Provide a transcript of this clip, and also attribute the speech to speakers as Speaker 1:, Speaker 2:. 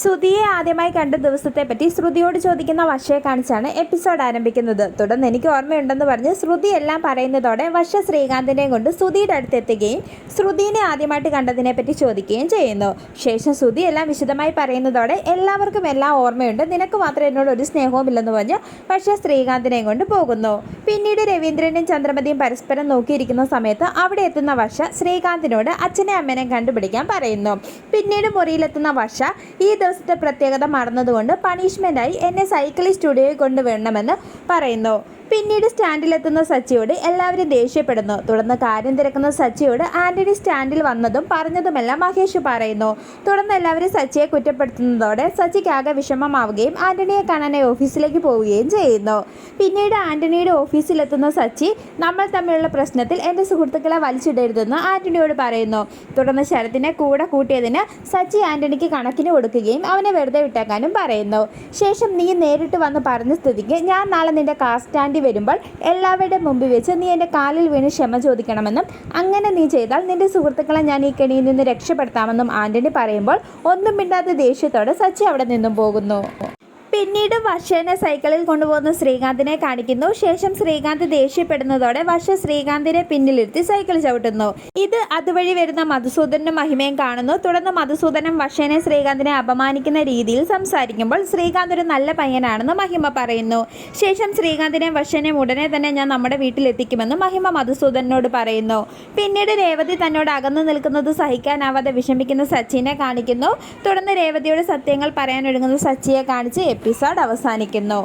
Speaker 1: ശ്രുതിയെ ആദ്യമായി കണ്ട ദിവസത്തെ പറ്റി ശ്രുതിയോട് ചോദിക്കുന്ന വശയെ കാണിച്ചാണ് എപ്പിസോഡ് ആരംഭിക്കുന്നത്. തുടർന്ന് എനിക്ക് ഓർമ്മയുണ്ടെന്ന് പറഞ്ഞ് ശ്രുതി എല്ലാം പറയുന്നതോടെ വശ ശ്രീകാന്തിനെയും കൊണ്ട് ശ്രുതിയുടെ അടുത്തെത്തുകയും ശ്രുതിനെ ആദ്യമായിട്ട് കണ്ടതിനെപ്പറ്റി ചോദിക്കുകയും ചെയ്യുന്നു. ശേഷം ശ്രുതി എല്ലാം വിശദമായി പറയുന്നതോടെ എല്ലാവർക്കും എല്ലാം ഓർമ്മയുണ്ട്. നിനക്ക് മാത്രം എന്നോട് ഒരു സ്നേഹവും ഇല്ലെന്ന് പറഞ്ഞ് വശ ശ്രീകാന്തിനെയും കൊണ്ട് പോകുന്നു. പിന്നീട് രവീന്ദ്രനും ചന്ദ്രമതിയും പരസ്പരം നോക്കിയിരിക്കുന്ന സമയത്ത് അവിടെ എത്തുന്ന വർഷ ശ്രീകാന്തിനോട് അച്ഛനെ അമ്മനെ കണ്ടുപിടിക്കാൻ പറയുന്നു. പിന്നീട് മുറിയിലെത്തുന്ന വർഷ ഈ ദിവസത്തെ പ്രത്യേകത മറന്നതുകൊണ്ട് പണിഷ്മെന്റായി എന്നെ സൈക്കിൾ സ്റ്റുഡിയോയിൽ കൊണ്ടുവരണമെന്ന് പറയുന്നു. പിന്നീട് സ്റ്റാൻഡിലെത്തുന്ന സച്ചിയോട് എല്ലാവരും ദേഷ്യപ്പെടുന്നു. തുടർന്ന് കാര്യം തിരക്കുന്ന സച്ചിയോട് ആന്റണി സ്റ്റാൻഡിൽ വന്നതും പറഞ്ഞതുമെല്ലാം മഹേഷ് പറയുന്നു. തുടർന്ന് എല്ലാവരും സച്ചിയെ കുറ്റപ്പെടുത്തുന്നതോടെ സച്ചിക്ക് ആകെ വിഷമമാവുകയും ആന്റണിയെ കാണാനായി ഓഫീസിലേക്ക് പോവുകയും ചെയ്യുന്നു. പിന്നീട് ആന്റണിയുടെ ഓഫീസിലെത്തുന്ന സച്ചി നമ്മൾ തമ്മിലുള്ള പ്രശ്നത്തിൽ എന്റെ സുഹൃത്തുക്കളെ വലിച്ചിടരുതെന്ന് ആന്റണിയോട് പറയുന്നു. തുടർന്ന് ശരത്തിനെ കൂടെ കൂട്ടിയതിന് സച്ചി ആന്റണിക്ക് കണക്കിന് കൊടുക്കുകയും അവനെ വെറുതെ വിട്ടേക്കാനും പറയുന്നു. ശേഷം നീ നേരിട്ട് വന്ന് പറഞ്ഞ സ്ഥിതിക്ക് ഞാൻ നാളെ നിന്റെ കാർ സ്റ്റാൻഡിൽ വരുമ്പോൾ എല്ലാവരുടെ മുമ്പിൽ വെച്ച് നീ എന്റെ കാലിൽ വീണ് ക്ഷമ ചോദിക്കണമെന്നും അങ്ങനെ നീ ചെയ്താൽ നിന്റെ സുഹൃത്തുക്കളെ ഞാൻ ഈ കെണിയിൽ നിന്ന് രക്ഷപ്പെടുത്താമെന്നും ആന്റണി പറയുമ്പോൾ ഒന്നും മിണ്ടാത്ത ദേഷ്യത്തോടെ സച്ചി അവിടെ നിന്നും പോകുന്നു. പിന്നീട് വർഷനെ സൈക്കിളിൽ കൊണ്ടുപോകുന്ന ശ്രീകാന്തിനെ കാണിക്കുന്നു. ശേഷം ശ്രീകാന്ത് ദേഷ്യപ്പെടുന്നതോടെ വർഷ ശ്രീകാന്തിനെ പിന്നിലിരുത്തി സൈക്കിൾ ചവിട്ടുന്നു. ഇത് അതുവഴി വരുന്ന മധുസൂദനും മഹിമയും കാണുന്നു. തുടർന്ന് മധുസൂദനം വർഷനെ ശ്രീകാന്തിനെ അപമാനിക്കുന്ന രീതിയിൽ സംസാരിക്കുമ്പോൾ ശ്രീകാന്ത് ഒരു നല്ല പയ്യനാണെന്ന് മഹിമ പറയുന്നു. ശേഷം ശ്രീകാന്തിനെ വർഷനെ ഉടനെ തന്നെ ഞാൻ നമ്മുടെ വീട്ടിലെത്തിക്കുമെന്ന് മഹിമ മധുസൂദനോട് പറയുന്നു. പിന്നീട് രേവതി തന്നോട് അകന്നു നിൽക്കുന്നത് സഹിക്കാനാവാതെ വിഷമിക്കുന്ന സച്ചിനെ കാണിക്കുന്നു. തുടർന്ന് രേവതിയുടെ സത്യങ്ങൾ പറയാനൊരുങ്ങുന്ന സച്ചിയെ കാണിച്ച് എപ്പിസോഡ് അവസാനിക്കുന്നു.